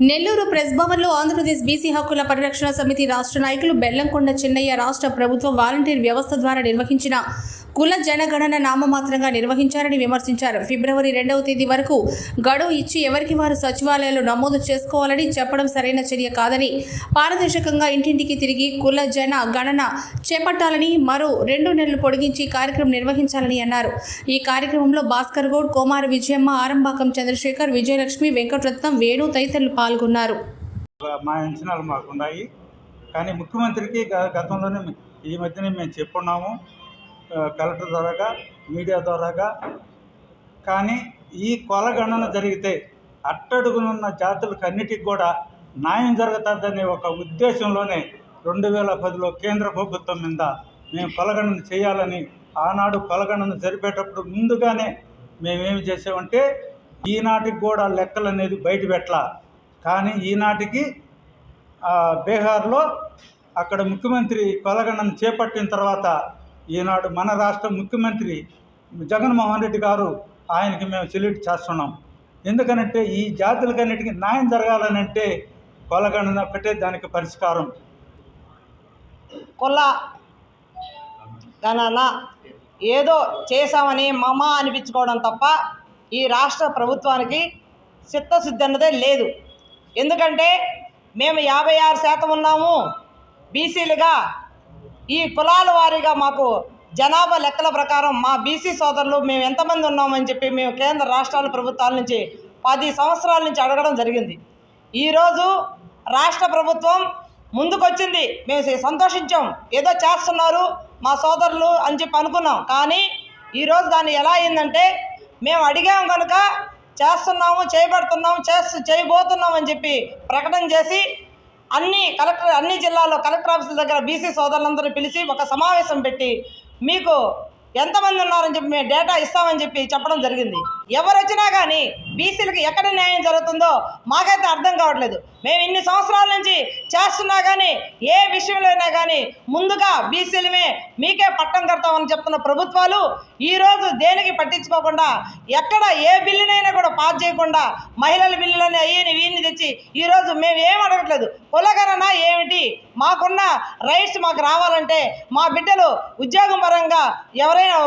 Nellore press భవన్లో Andhra Pradesh BC హక్కుల పరిరక్షణ సమితి రాష్ట్ర నాయకులు బెల్లంకొండ చిన్నయ్య రాష్ట్ర ప్రభుత్వ వాలంటీర్ వ్యవస్థ ద్వారా నిర్వహించిన కుల జనగణన నామమాత్రంగా నిర్వహించారని విమర్శించారు. ఫిబ్రవరి రెండవ తేదీ వరకు గడువు ఇచ్చి ఎవరికి వారు సచివాలయాలు నమోదు చేసుకోవాలని చెప్పడం సరైన చర్య కాదని పారదర్శకంగా ఇంటింటికి తిరిగి కుల జన గణన చేపట్టాలని మరో రెండు నెలలు పొడిగించి కార్యక్రమం నిర్వహించాలని అన్నారు. ఈ కార్యక్రమంలో భాస్కర్ గౌడ్ కోమార విజయమ్మ ఆరంభాకం చంద్రశేఖర్ విజయలక్ష్మి వెంకటరత్నం వేణు తదితరులు పాల్గొన్నారు. మా అంచనాలు మాకు ఉన్నాయి కానీ ముఖ్యమంత్రికి గతంలోనే ఈ మధ్యనే మేము చెప్పున్నాము. కలెక్టర్ ద్వారాగా మీడియా ద్వారాగా. కానీ ఈ కొలగణన జరిగితే అట్టడుగునున్న జాతులకు అన్నిటికి కూడా న్యాయం జరుగుతుందనే ఒక ఉద్దేశంలోనే రెండు వేల పదిలో కేంద్ర ప్రభుత్వం మీద మేము కొలగణన చేయాలని ఆనాడు కొలగణన జరిపేటప్పుడు ముందుగానే మేమేమి చేసామంటే ఈనాటికి కూడా లెక్కలు అనేది బయట పెట్టాల. కానీ ఈనాటికి బీహార్లో అక్కడ ముఖ్యమంత్రి కొలగణన చేపట్టిన తర్వాత ఈనాడు మన రాష్ట్ర ముఖ్యమంత్రి జగన్మోహన్ రెడ్డి గారు ఆయనకి మేము సెల్యూట్ చేస్తున్నాం. ఎందుకనంటే ఈ జాతులకన్నిటికీ న్యాయం జరగాలనంటే కొలగణన ఒకటే దానికి పరిష్కారం. కుల గణన ఏదో చేశామని మమ అనిపించుకోవడం తప్ప ఈ రాష్ట్ర ప్రభుత్వానికి చిత్తశుద్ధి అన్నదే లేదు. ఎందుకంటే మేము యాభై ఆరు శాతం ఉన్నాము. బీసీలుగా ఈ కులాల వారీగా మాకు జనాభా లెక్కల ప్రకారం మా బీసీ సోదరులు మేము ఎంతమంది ఉన్నామని చెప్పి మేము కేంద్ర రాష్ట్రాల ప్రభుత్వాల నుంచి పది సంవత్సరాల నుంచి అడగడం జరిగింది. ఈరోజు రాష్ట్ర ప్రభుత్వం ముందుకొచ్చింది. మేము సంతోషించాం. ఏదో చేస్తున్నారు మా సోదరులు అని చెప్పి అనుకున్నాం. కానీ ఈరోజు దాన్ని ఎలా అయిందంటే మేము అడిగాం కనుక చేస్తున్నాము చేయబడుతున్నాము చేస్తూ చేయబోతున్నాం అని చెప్పి ప్రకటన చేసి అన్ని కలెక్టర్ అన్ని జిల్లాల్లో కలెక్టర్ ఆఫీసుల దగ్గర బీసీ సోదరులందరూ పిలిచి ఒక సమావేశం పెట్టి మీకు ఎంతమంది ఉన్నారని చెప్పి మేము డేటా ఇస్తామని చెప్పి చెప్పడం జరిగింది. ఎవరు వచ్చినా కానీ బీసీలకు ఎక్కడ న్యాయం జరుగుతుందో మాకైతే అర్థం కావట్లేదు. మేము ఇన్ని సంవత్సరాల నుంచి చేస్తున్నా కానీ ఏ విషయంలో అయినా కానీ ముందుగా బీసీలమే మీకే పట్టం కడతామని చెప్తున్న ప్రభుత్వాలు ఈరోజు దేనికి పట్టించుకోకుండా ఎక్కడ ఏ బిల్లునైనా కూడా పాస్ చేయకుండా మహిళల బిల్లులని అయ్యని వీని తెచ్చి ఈరోజు మేము ఏం అడగట్లేదు. కులగణన ఏమిటి? మాకున్న రైట్స్ మాకు రావాలంటే మా బిడ్డలు ఉద్యోగం పరంగా ఎవరైనా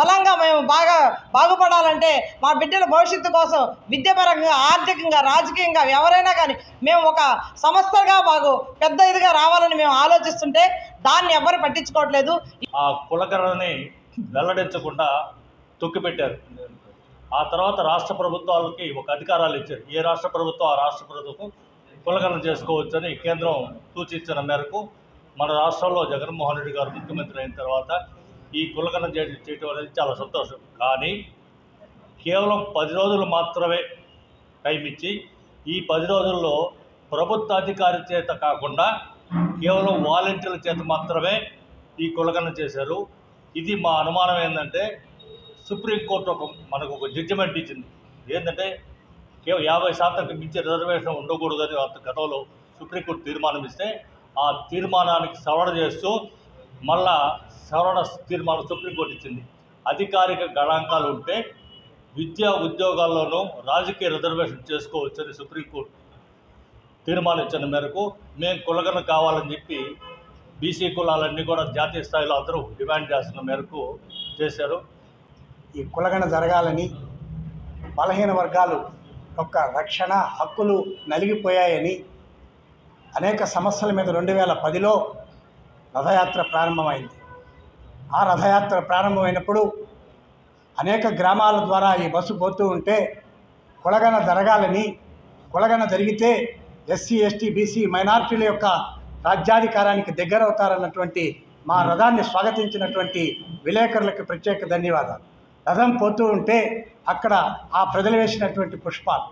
బలంగా మేము బాగా బాగుపడాలంటే మా బిడ్డల భవిష్యత్తు కోసం విద్యాపరంగా ఆర్థికంగా రాజకీయంగా ఎవరైనా కానీ మేము ఒక సంస్థగా మాకు పెద్ద ఇదిగా రావాలని మేము ఆలోచిస్తుంటే దాన్ని ఎవరు పట్టించుకోవట్లేదు. ఆ కులకరణని వెల్లడించకుండా తొక్కిపెట్టారు. ఆ తర్వాత రాష్ట్ర ప్రభుత్వాలకి ఒక అధికారాలు ఇచ్చారు. ఏ రాష్ట్ర ప్రభుత్వం ఆ రాష్ట్ర ప్రభుత్వం కులగణన చేసుకోవచ్చని కేంద్రం సూచించిన మేరకు మన రాష్ట్రంలో జగన్మోహన్ రెడ్డి గారు ముఖ్యమంత్రి అయిన తర్వాత ఈ కులగణన చేయడం చేయటం అనేది చాలా సంతోషం. కానీ కేవలం పది రోజులు మాత్రమే టైం ఇచ్చి ఈ పది రోజుల్లో ప్రభుత్వ అధికారి చేత కాకుండా కేవలం వాలంటీర్ల చేత మాత్రమే ఈ కులగన చేశారు. ఇది మా అనుమానం ఏంటంటే సుప్రీంకోర్టు ఒక మనకు ఒక జడ్జిమెంట్ ఇచ్చింది. ఏంటంటే కేవలం యాభై శాతం మించి రిజర్వేషన్ ఉండకూడదని అంత గతంలో సుప్రీంకోర్టు తీర్మానం ఇస్తే ఆ తీర్మానానికి సవరణ చేస్తూ మళ్ళా సవరణ తీర్మానం సుప్రీంకోర్టు ఇచ్చింది. అధికారిక గణాంకాలు ఉంటే విద్యా ఉద్యోగాల్లోనూ రాజకీయ రిజర్వేషన్ చేసుకోవచ్చని సుప్రీంకోర్టు తీర్మానించిన మేరకు మేము కులగన కావాలని చెప్పి బీసీ కులాలన్నీ కూడా జాతీయ స్థాయిలో అందరూ డిమాండ్ చేస్తున్న మేరకు చేశారు. ఈ కులగణ జరగాలని బలహీన వర్గాలు యొక్క రక్షణ హక్కులు నలిగిపోయాయని అనేక సమస్యల మీద రెండు వేల పదిలో రథయాత్ర ప్రారంభమైంది. ఆ రథయాత్ర ప్రారంభమైనప్పుడు అనేక గ్రామాల ద్వారా ఈ బస్సు పోతూ ఉంటే కొలగన జరగాలని కొలగన జరిగితే ఎస్సీ ఎస్టీ బీసీ మైనార్టీల యొక్క రాజ్యాధికారానికి దగ్గరవుతారన్నటువంటి మా రథాన్ని స్వాగతించినటువంటి విలేకరులకు ప్రత్యేక ధన్యవాదాలు. రథం పోతూ ఉంటే అక్కడ ఆ ప్రజలు వేసినటువంటి పుష్పాలు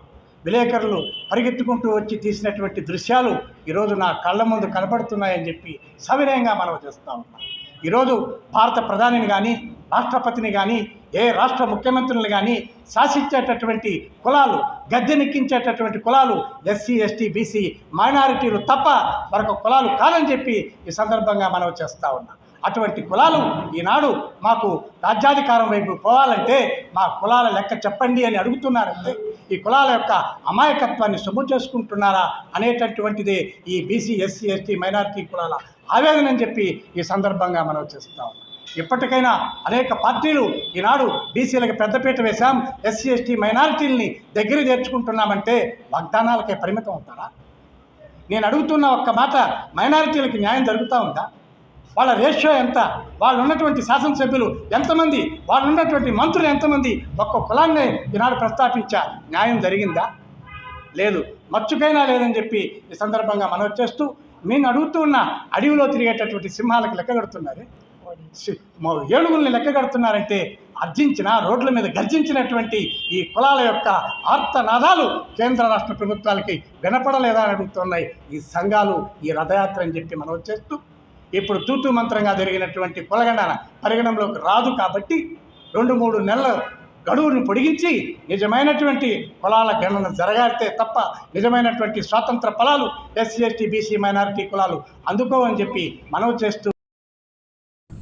విలేకరులు పరిగెత్తుకుంటూ వచ్చి తీసినటువంటి దృశ్యాలు ఈరోజు నా కళ్ళ ముందు కనబడుతున్నాయని చెప్పి సవినయంగా మనం చేస్తూ ఉన్నాం. ఈరోజు భారత ప్రధానిని కానీ రాష్ట్రపతిని కానీ ఏ రాష్ట్ర ముఖ్యమంత్రులను కానీ శాసించేటటువంటి కులాలు గద్దెనెక్కించేటటువంటి కులాలు ఎస్సీ ఎస్టీ బీసీ మైనారిటీలు తప్ప మరొక కులాలు కాదని చెప్పి ఈ సందర్భంగా మనం చేస్తూ ఉన్నాం. అటువంటి కులాలు ఈనాడు మాకు రాజ్యాధికారం వైపు పోవాలంటే మా కులాల లెక్క చెప్పండి అని అడుగుతున్నారంటే ఈ కులాల యొక్క అమాయకత్వాన్ని సొమ్ము చేసుకుంటున్నారా అనేటటువంటిదే ఈ బీసీ ఎస్సీ ఎస్టీ మైనారిటీ కులాల ఆవేదన అని చెప్పి ఈ సందర్భంగా మనం చేస్తా ఉన్నాం. ఇప్పటికైనా అనేక పార్టీలు ఈనాడు బీసీలకు పెద్దపీట వేశాం ఎస్సీ ఎస్టీ మైనారిటీలని దగ్గర చేర్చుకుంటున్నామంటే వాగ్దానాలకే పరిమితం అవుతారా? నేను అడుగుతున్న ఒక్క మాట మైనారిటీలకి న్యాయం జరుగుతూ ఉందా? వాళ్ళ రేషియో ఎంత? వాళ్ళు ఉన్నటువంటి శాసనసభ్యులు ఎంతమంది? వాళ్ళు ఉన్నటువంటి మంత్రులు ఎంతమంది? ఒక్క కులాన్ని ఈనాడు ప్రస్తాపించా న్యాయం జరిగిందా? లేదు. మచ్చుకైనా లేదని చెప్పి ఈ సందర్భంగా మనవి చేస్తూ నేను అడుగుతూ ఉన్న అడవిలో తిరిగేటటువంటి సింహాలకు లెక్క ఏడుగుల్ని లెక్క కడుతున్నారంటే అర్జించిన రోడ్ల మీద గర్జించినటువంటి ఈ కులాల యొక్క ఆర్తనాదాలు కేంద్ర రాష్ట్ర ప్రభుత్వాలకి వినపడలేదా అని అడుగుతున్నాయి. ఈ సంఘాలు ఈ రథయాత్ర అని చెప్పి మనం చేస్తూ ఇప్పుడు తూతు మంత్రంగా జరిగినటువంటి కులగండ పరిగణంలోకి రాదు కాబట్టి రెండు మూడు నెలల గడువును పొడిగించి నిజమైనటువంటి కులాల గణన జరగాడితే తప్ప నిజమైనటువంటి స్వాతంత్ర ఫలాలు ఎస్సీ ఎస్టీ బీసీ మైనారిటీ కులాలు అందుకోవని చెప్పి మనవి చేస్తూ